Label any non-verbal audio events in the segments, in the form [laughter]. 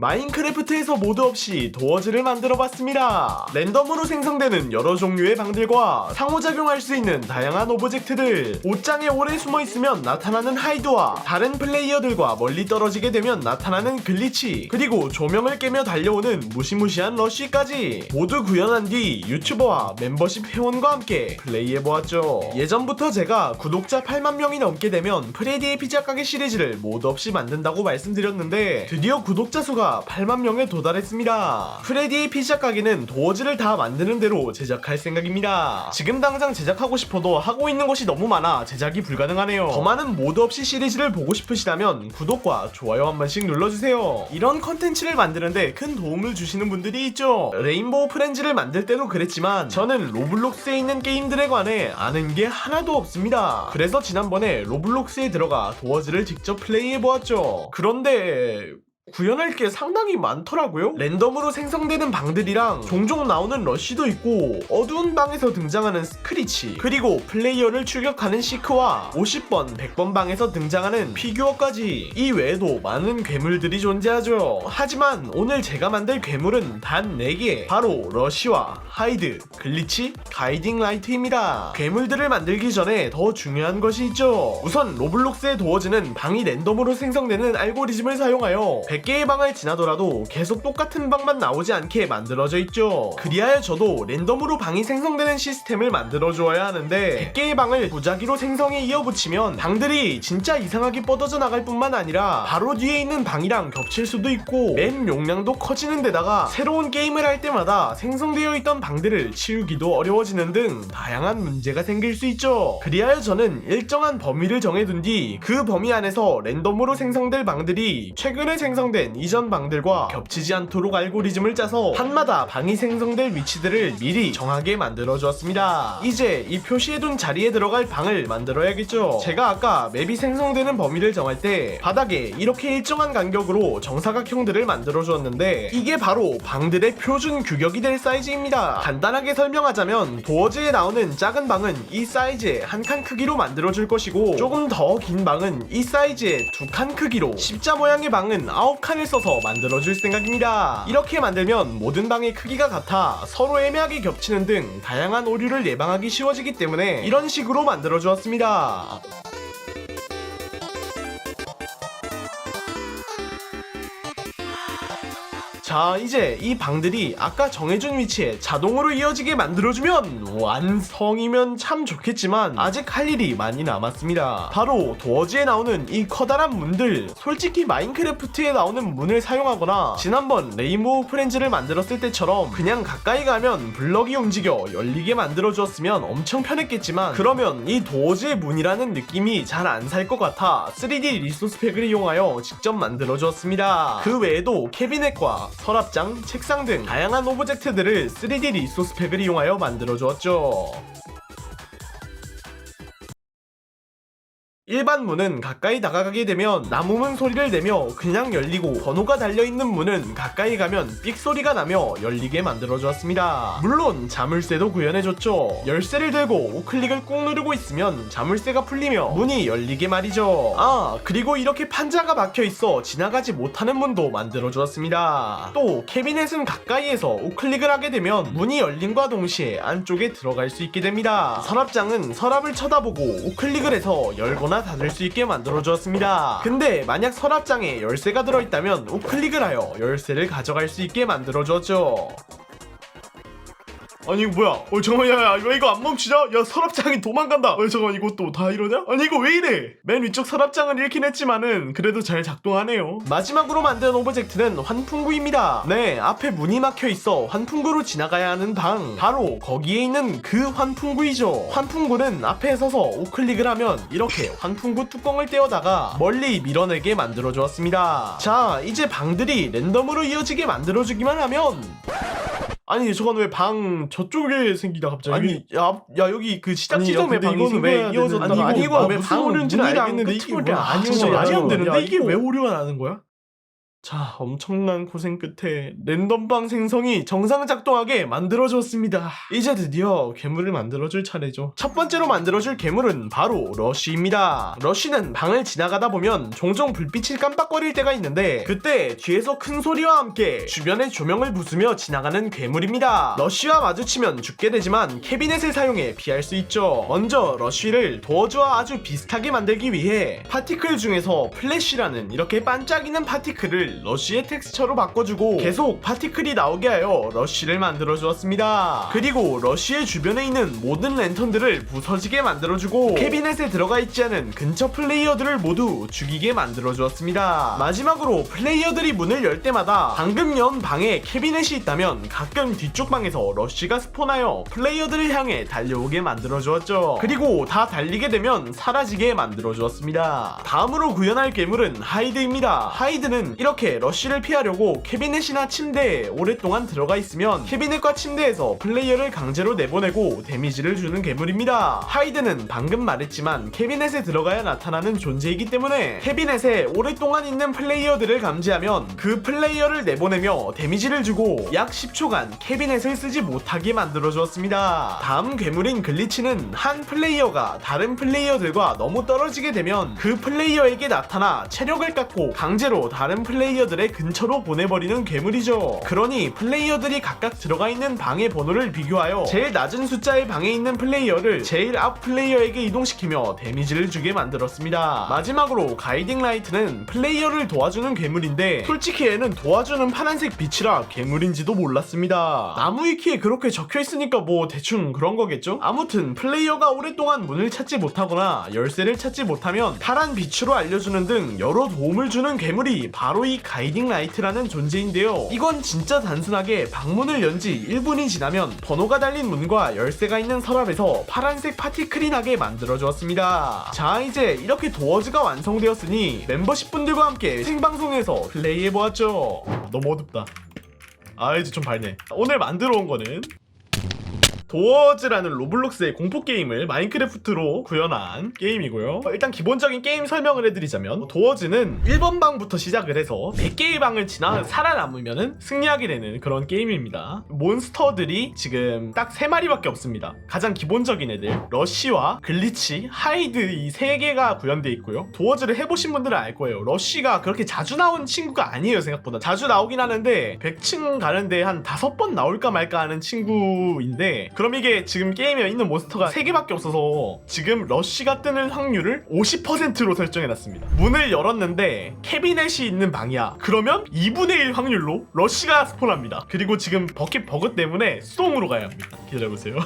마인크래프트에서 모드 없이 도어즈를 만들어 봤습니다. 랜덤으로 생성되는 여러 종류의 방들과 상호작용할 수 있는 다양한 오브젝트들, 옷장에 오래 숨어 있으면 나타나는 하이드와 다른 플레이어들과 멀리 떨어지게 되면 나타나는 글리치, 그리고 조명을 깨며 달려오는 무시무시한 러쉬까지 모두 구현한 뒤 유튜버와 멤버십 회원과 함께 플레이해보았죠. 예전부터 제가 구독자 8만 명이 넘게 되면 프레디의 피자 가게 시리즈를 모드 없이 만든다고 말씀드렸는데 드디어 구독자 수가 8만 명에 도달했습니다. 프레디의 피자 가게는 도어즈를 다 만드는 대로 제작할 생각입니다. 지금 당장 제작하고 싶어도 하고 있는 것이 너무 많아 제작이 불가능하네요. 더 많은 모드 없이 시리즈를 보고 싶으시다면 구독과 좋아요 한 번씩 눌러주세요. 이런 컨텐츠를 만드는데 큰 도움을 주시는 분들이 있죠. 레인보우 프렌즈를 만들 때도 그랬지만 저는 로블록스에 있는 게임들에 관해 아는 게 하나도 없습니다. 그래서 지난번에 로블록스에 들어가 도어즈를 직접 플레이해보았죠. 그런데 구현할 게 상당히 많더라고요. 랜덤으로 생성되는 방들이랑 종종 나오는 러쉬도 있고 어두운 방에서 등장하는 스크리치 그리고 플레이어를 출격하는 시크와 50번, 100번 방에서 등장하는 피규어까지 이 외에도 많은 괴물들이 존재하죠. 하지만 오늘 제가 만들 괴물은 단 4개 바로 러쉬와 하이드, 글리치, 가이딩 라이트입니다. 괴물들을 만들기 전에 더 중요한 것이 있죠. 우선 로블록스의 도어즈는 방이 랜덤으로 생성되는 알고리즘을 사용하여 100개의 방을 지나더라도 계속 똑같은 방만 나오지 않게 만들어져 있죠. 그리하여 저도 랜덤으로 방이 생성되는 시스템을 만들어 주어야 하는데 100개의 방을 무작위로 생성에 이어붙이면 방들이 진짜 이상하게 뻗어져 나갈 뿐만 아니라 바로 뒤에 있는 방이랑 겹칠 수도 있고 맵 용량도 커지는 데다가 새로운 게임을 할 때마다 생성되어 있던 방 들을 치우기도 어려워지는 등 다양한 문제가 생길 수 있죠. 그리하여 저는 일정한 범위를 정해둔 뒤 그 범위 안에서 랜덤으로 생성될 방들이 최근에 생성된 이전 방들과 겹치지 않도록 알고리즘을 짜서 판마다 방이 생성될 위치들을 미리 정하게 만들어 주었습니다. 이제 이 표시해둔 자리에 들어갈 방을 만들어야겠죠. 제가 아까 맵이 생성되는 범위를 정할 때 바닥에 이렇게 일정한 간격으로 정사각형들을 만들어 주었는데 이게 바로 방들의 표준 규격이 될 사이즈입니다. 간단하게 설명하자면 도어즈에 나오는 작은 방은 이 사이즈의 한 칸 크기로 만들어 줄 것이고 조금 더 긴 방은 이 사이즈의 두 칸 크기로 십자 모양의 방은 9칸을 써서 만들어 줄 생각입니다. 이렇게 만들면 모든 방의 크기가 같아 서로 애매하게 겹치는 등 다양한 오류를 예방하기 쉬워지기 때문에 이런 식으로 만들어 주었습니다. 자 이제 이 방들이 아까 정해준 위치에 자동으로 이어지게 만들어주면 완성이면 참 좋겠지만 아직 할 일이 많이 남았습니다. 바로 도어즈에 나오는 이 커다란 문들 솔직히 마인크래프트에 나오는 문을 사용하거나 지난번 레인보우 프렌즈를 만들었을 때처럼 그냥 가까이 가면 블럭이 움직여 열리게 만들어 주었으면 엄청 편했겠지만 그러면 이 도어즈의 문이라는 느낌이 잘 안 살 것 같아 3D 리소스 팩을 이용하여 직접 만들어 주었습니다. 그 외에도 캐비넷과 서랍장, 책상 등 다양한 오브젝트들을 3D 리소스 팩을 이용하여 만들어 주었죠. 일반 문은 가까이 다가가게 되면 나무문 소리를 내며 그냥 열리고 번호가 달려있는 문은 가까이 가면 삑 소리가 나며 열리게 만들어 주었습니다. 물론 자물쇠도 구현해줬죠. 열쇠를 들고 우클릭을 꾹 누르고 있으면 자물쇠가 풀리며 문이 열리게 말이죠. 아 그리고 이렇게 판자가 막혀 있어 지나가지 못하는 문도 만들어 주었습니다. 또 캐비넷은 가까이에서 우클릭을 하게 되면 문이 열림과 동시에 안쪽에 들어갈 수 있게 됩니다. 서랍장은 서랍을 쳐다보고 우클릭을 해서 열거나 닫을 수 있게 만들어 주었습니다. 근데 만약 서랍장에 열쇠가 들어있다면 우클릭을 하여 열쇠를 가져갈 수 있게 만들어 주었죠. 아니 이거 뭐야? 어 잠깐만 야야 왜 이거 안 멈추냐? 야 서랍장이 도망간다. 어 잠깐만 이것도 다 이러냐? 아니 이거 왜 이래? 맨 위쪽 서랍장은 잃긴 했지만은 그래도 잘 작동하네요. 마지막으로 만든 오브젝트는 환풍구입니다. 네 앞에 문이 막혀 있어 환풍구로 지나가야 하는 방 바로 거기에 있는 그 환풍구이죠. 환풍구는 앞에 서서 우클릭을 하면 이렇게 환풍구 뚜껑을 떼어다가 멀리 밀어내게 만들어 주었습니다. 자 이제 방들이 랜덤으로 이어지게 만들어 주기만 하면 아니 저건 왜 방 저쪽에 생기다 갑자기 아니 야, 야 여기 그 시작 아니, 야, 지점에 근데 방이 이거는 왜 생겨야 이어졌다가 되는데 아니 이거 이거 왜 무슨 방 오는지는 문이랑 알겠는데 이게 끝이 왜 뭐야? 아, 아니, 진짜 이거 말이 안. 되는데 야, 이게 왜 오류가 나는 거야? 자, 엄청난 고생 끝에 랜덤방 생성이 정상 작동하게 만들어졌습니다. 이제 드디어 괴물을 만들어줄 차례죠. 첫 번째로 만들어줄 괴물은 바로 러쉬입니다. 러쉬는 방을 지나가다 보면 종종 불빛이 깜빡거릴 때가 있는데 그때 뒤에서 큰 소리와 함께 주변의 조명을 부수며 지나가는 괴물입니다. 러쉬와 마주치면 죽게 되지만 캐비넷을 사용해 피할 수 있죠. 먼저 러쉬를 도어즈와 아주 비슷하게 만들기 위해 파티클 중에서 플래시라는 이렇게 반짝이는 파티클을 러쉬의 텍스처로 바꿔주고 계속 파티클이 나오게 하여 러쉬를 만들어 주었습니다. 그리고 러쉬의 주변에 있는 모든 랜턴들을 부서지게 만들어주고 캐비넷에 들어가 있지 않은 근처 플레이어들을 모두 죽이게 만들어 주었습니다. 마지막으로 플레이어들이 문을 열 때마다 방금 연 방에 캐비넷이 있다면 가끔 뒤쪽 방에서 러쉬가 스폰하여 플레이어들을 향해 달려오게 만들어 주었죠. 그리고 다 달리게 되면 사라지게 만들어 주었습니다. 다음으로 구현할 괴물은 하이드입니다. 하이드는 이렇게 러쉬를 피하려고 캐비넷이나 침대에 오랫동안 들어가 있으면 캐비넷과 침대에서 플레이어를 강제로 내보내고 데미지를 주는 괴물입니다. 하이드는 방금 말했지만 캐비넷에 들어가야 나타나는 존재이기 때문에 캐비넷에 오랫동안 있는 플레이어들을 감지하면 그 플레이어를 내보내며 데미지를 주고 약 10초간 캐비넷을 쓰지 못하게 만들어 주었습니다. 다음 괴물인 글리치는 한 플레이어가 다른 플레이어들과 너무 떨어지게 되면 그 플레이어에게 나타나 체력을 깎고 강제로 다른 플레이어 들의 근처로 보내버리는 괴물이죠. 그러니 플레이어들이 각각 들어가 있는 방의 번호를 비교하여 제일 낮은 숫자의 방에 있는 플레이어를 제일 앞 플레이어에게 이동시키며 데미지를 주게 만들었습니다. 마지막으로 가이딩 라이트는 플레이어를 도와주는 괴물인데 솔직히 얘는 도와주는 파란색 빛이라 괴물인지도 몰랐습니다. 나무 위키에 그렇게 적혀 있으니까 뭐 대충 그런 거겠죠? 아무튼 플레이어가 오랫동안 문을 찾지 못하거나 열쇠를 찾지 못하면 파란 빛으로 알려주는 등 여러 도움을 주는 괴물이 바로 이 가이딩 라이트라는 존재인데요. 이건 진짜 단순하게 방문을 연 지 1분이 지나면 번호가 달린 문과 열쇠가 있는 서랍에서 파란색 파티클이 나게 만들어 주었습니다. 자, 이제 이렇게 도어즈가 완성되었으니 멤버십 분들과 함께 생방송에서 플레이해 보았죠. 너무 어둡다. 아 이제 좀 밝네. 오늘 만들어 온 거는 도어즈라는 로블록스의 공포 게임을 마인크래프트로 구현한 게임이고요. 어, 일단 기본적인 게임 설명을 해드리자면 도어즈는 1번 방부터 시작을 해서 100개의 방을 지나 살아남으면 승리하게 되는 그런 게임입니다. 몬스터들이 지금 딱 3마리밖에 없습니다. 가장 기본적인 애들 러쉬와 글리치, 하이드 이 3개가 구현되어 있고요. 도어즈를 해보신 분들은 알 거예요. 러쉬가 그렇게 자주 나온 친구가 아니에요 생각보다. 자주 나오긴 하는데 100층 가는데 한 5번 나올까 말까 하는 친구인데 그럼 이게 지금 게임에 있는 몬스터가 3개밖에 없어서 지금 러쉬가 뜨는 확률을 50%로 설정해놨습니다. 문을 열었는데 캐비넷이 있는 방이야. 그러면 2분의 1 확률로 러쉬가 스폰합니다. 그리고 지금 버킷 버그 때문에 수동으로 가야 합니다. 기다려보세요.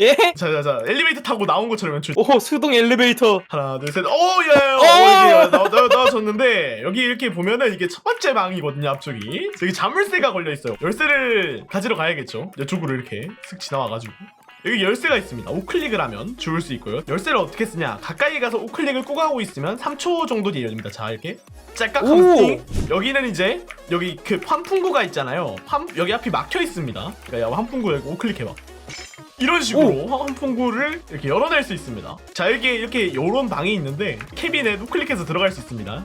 예? [laughs] 자자자 엘리베이터 타고 나온 것처럼 연출. 오 수동 엘리베이터 하나 둘 셋. 오 예. 오 어! 이게 나, 나, 나와줬는데 여기 이렇게 보면은 이게 첫 번째 방이거든요 앞쪽이. 여기 자물쇠가 걸려 있어요. 열쇠를 가지러 가야겠죠. 이쪽으로 이렇게 슥 지나와가지고. 여기 열쇠가 있습니다. 우클릭을 하면 주울 수 있고요. 열쇠를 어떻게 쓰냐? 가까이 가서 우클릭을 꼭 하고 있으면 3초 정도 뒤에 열립니다. 자 이렇게 짤깍 하면 오! 띵. 여기는 이제 여기 그 환풍구가 있잖아요. 환 여기 앞이 막혀 있습니다. 그러니까 환풍구 열고 우클릭해봐. 이런 식으로 환풍구를 이렇게 열어낼 수 있습니다. 자 여기 이렇게 요런 방이 있는데 캐비넷 우클릭해서 들어갈 수 있습니다.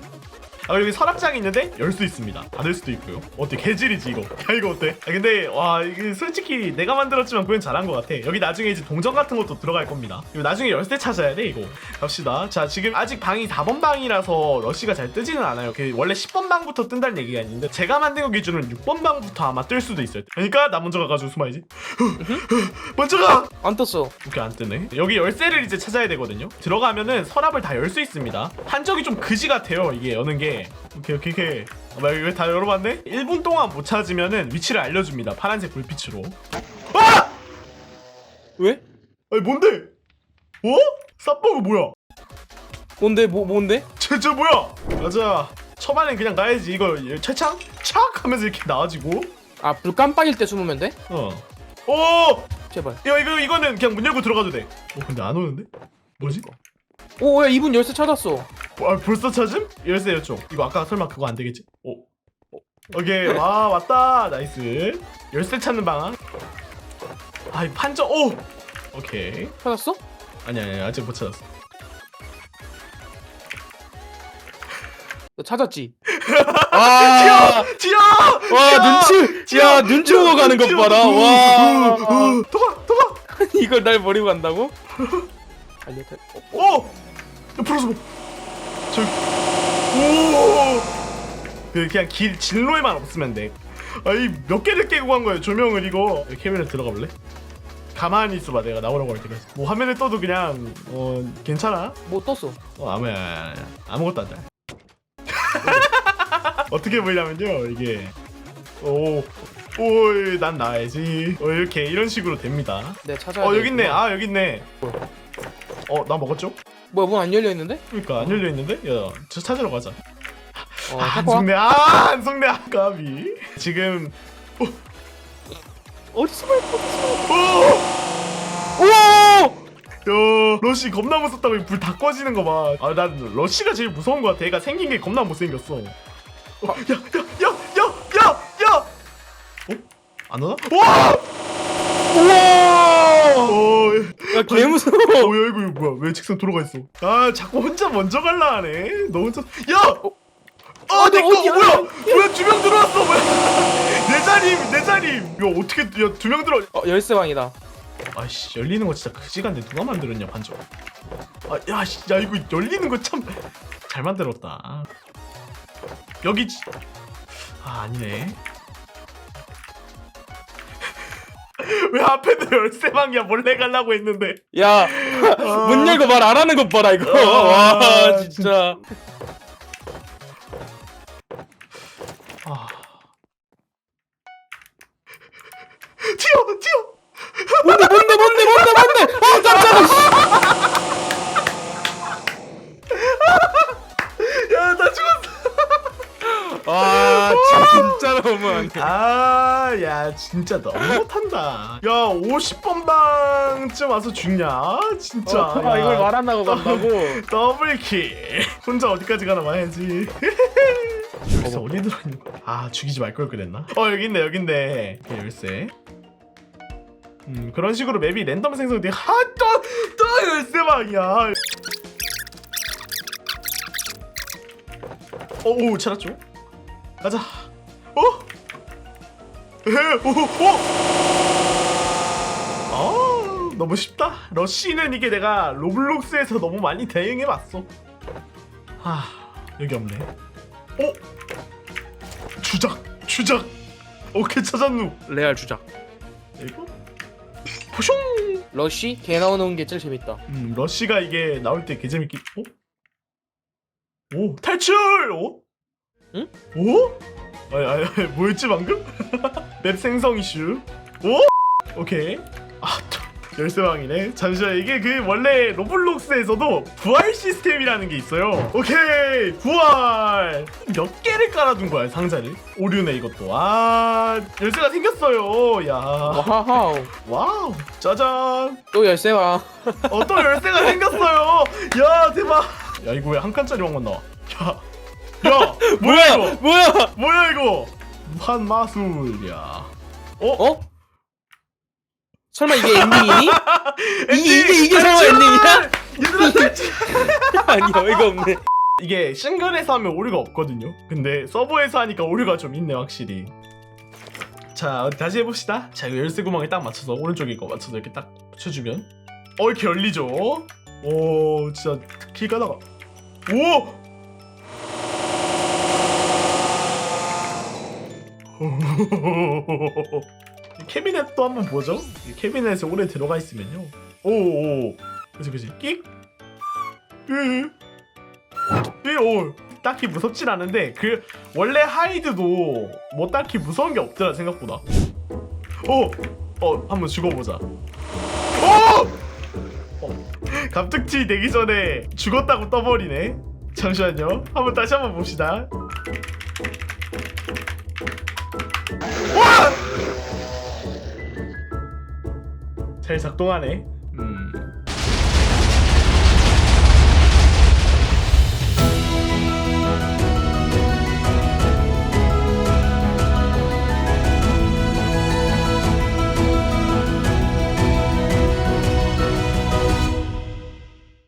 아 여기 서랍장이 있는데 열 수 있습니다. 닫을 수도 있고요. 어때 개질이지 이거? [laughs] 야 이거 어때? 아, 근데 와 이게 솔직히 내가 만들었지만 그건 잘한 것 같아. 여기 나중에 이제 동전 같은 것도 들어갈 겁니다. 이거 나중에 열쇠 찾아야 돼 이거. 갑시다. 자 지금 아직 방이 4번 방이라서 러쉬가 잘 뜨지는 않아요. 그 원래 10번 방부터 뜬다는 얘기가 있는데 제가 만든 거 기준으로 6번 방부터 아마 뜰 수도 있어요. 그러니까 나 먼저 가가지고 숨어야지. [laughs] 먼저 가. 안 떴어 이렇게 안 뜨네. 여기 열쇠를 이제 찾아야 되거든요. 들어가면은 서랍을 다 열 수 있습니다. 한적이 좀 그지 같아요. 이게 여는 게. 오케이 오케이 오케이. 아, 막 이거 다 열어봤네? 1분 동안 못 찾으면은 위치를 알려줍니다. 파란색 불빛으로. 아! 왜? 아니 뭔데? 어? 쌉버그 뭐야? 뭔데 뭐 뭔데? 저, 저 뭐야? 맞아. 초반엔 그냥 가야지. 이거 최창? 착! 하면서 이렇게 나와지고. 아 불 깜빡일 때 숨으면 돼? 어. 오! 제발 야 이거 이거는 그냥 문 열고 들어가도 돼. 어 근데 안 오는데? 뭐지? 오 야 이분 열쇠 찾았어 아 벌써 찾음? 열쇠 요청 이거 아까 설마 그거 안 되겠지? 오 오. 오케이 와 왔다 나이스 열쇠 찾는 방안 아 이 판정 오 오케이 찾았어? 아니 아니 아직 못 찾았어 너 찾았지? 아, 튀어! 와 눈치, 야 눈치 보고 가는 것 봐라. 와, 도망 도망! [laughs] 이걸 날 버리고 간다고? [laughs] 아니, 어, 오! 옆으로서 뭐 저기 오! 그 그냥 길 진로에만 없으면 돼. 아이 몇 개를 깨고 간 거야 조명을 이거. 캐비넷 들어가 볼래? 가만히 있어봐 내가 나오라고 할게. 뭐 화면에 떠도 그냥 어 괜찮아. 뭐 떴어? 어 아무 아무것도 안 돼. [laughs] 어떻게 보이냐면요 이게 오 오난 나야지. 어 이렇게 이런 식으로 됩니다. 내가 찾아야 어 여기 있네. 아 여기 있네. 어 나 먹었죠? 뭐야 문 안 열려 있는데? 그러니까 안 열려 있는데? 야, 저 찾으러 가자. 어, 아, 갖고 와. 안성내, 아, 안성내 아까비. 지금 어디 숨어 있어? 오, 오! 야, 러시 겁나 무섭다고 불다 꺼지는 거 봐. 아, 난 러시가 제일 무서운 거 같아. 얘가 생긴 게 겁나 못생겼어. 어, 야, 야, 야, 야, 야, 야. 어? 안 오나? 와! 우와! 어, 야, 개 무서워. 어, 야, 이거, 이거 뭐야? 왜 책상 돌아가 있어? 아, 자꾸 혼자 먼저 갈라 하네. 너 혼자. 야! 아, 내 거, 어디야? 뭐야? 뭐야, 두 명 들어왔어, 뭐야? [laughs] 내 자림, 내 자림. 야, 어떻게, 야, 두 명 들어. 어, 열쇠방이다. 아이씨, 열리는 거 진짜 그 시간대 누가 만들었냐, 반쪽. 아, 야, 씨, 야, 이거 열리는 거 참 잘 만들었다. 여기, 지- 아, 아니네. [laughs] 왜 앞에도 열쇠방이야? 몰래 가려고 했는데. 야, [laughs] 문 열고 말 안 하는 것 봐라 이거. 아, 와, 진짜. 너무하네. 아, 야, 진짜 너무 못한다. 야, 50번 방쯤 와서 죽냐? 진짜. 어, 야. 이걸 말안 하고 간다고. 더블킬. 혼자 어디까지 가나 봐야지. [laughs] 여기서 어디 들어있는 거야? 아, 죽이지 말 걸 그랬나? 어, 여기 있네, 여기 있네. 그 열쇠. 음, 그런 식으로 맵이 랜덤 생성돼. 하, 또, 또 열쇠방이야. 어, 오, 찾았죠? 가자. 어? 아, 너무 쉽다. 러쉬는 이게 내가 로블록스에서 너무 많이 대응해봤어. 아, 여기 없네. 어? 주작, 주작. 오케이 찾았누. 레알 주작. 이거? 포숑. 러쉬 개 나오는 게 제일 재밌다. 음, 러쉬가 이게 나올 때 개 재밌기. 어? 오, 탈출! 오? 응? 오? 아니, 아니, 아니, 뭐였지 방금? [laughs] 맵 생성 이슈. 오? 오케이. 아, 또 열쇠방이네. 잠시만, 이게 그 원래 로블록스에서도 부활 시스템이라는 게 있어요. 오케이, 부활. 몇 개를 깔아둔 거야, 상자를. 오류네, 이것도. 아, 열쇠가 생겼어요. 야. 와우. 와우. 짜잔. 또 열쇠방. 어떤 열쇠가 생겼어요. 야 대박. 야 이거 왜 한 칸짜리 왕만 나와? 야, 야 뭐야 이거? 뭐야? 뭐야 이거? 무한 마술이야. 어? 어? 설마 이게 엔딩이니? [laughs] 엔딩! 이게- 이게 설마! 엔딩이야? 얘들아 탈출! 아니 어이가 없네. 이게 싱글에서 하면 오류가 없거든요. 근데 서버에서 하니까 오류가 좀 있네 확실히. 자 다시 해봅시다. 자 이거 열쇠 구멍에 딱 맞춰서 오른쪽에 이거 맞춰서 이렇게 딱 붙여주면 어 이렇게 열리죠. 오 진짜 길 가다가 오 캐비넷도 한번 보죠. 이 캐비넷에 오래 들어가 있으면요. 오오 그치 그치 끽. 으. 예, 오, 딱히 무섭진 않은데 그 원래 하이드도 뭐 딱히 무서운 게 없더라 생각보다. 오, 어 한번 죽어보자. 오, 어, 갑툭튀 되기 전에 죽었다고 떠버리네. 잠시만요. 한번 다시 한번 봅시다. 잘 작동하네.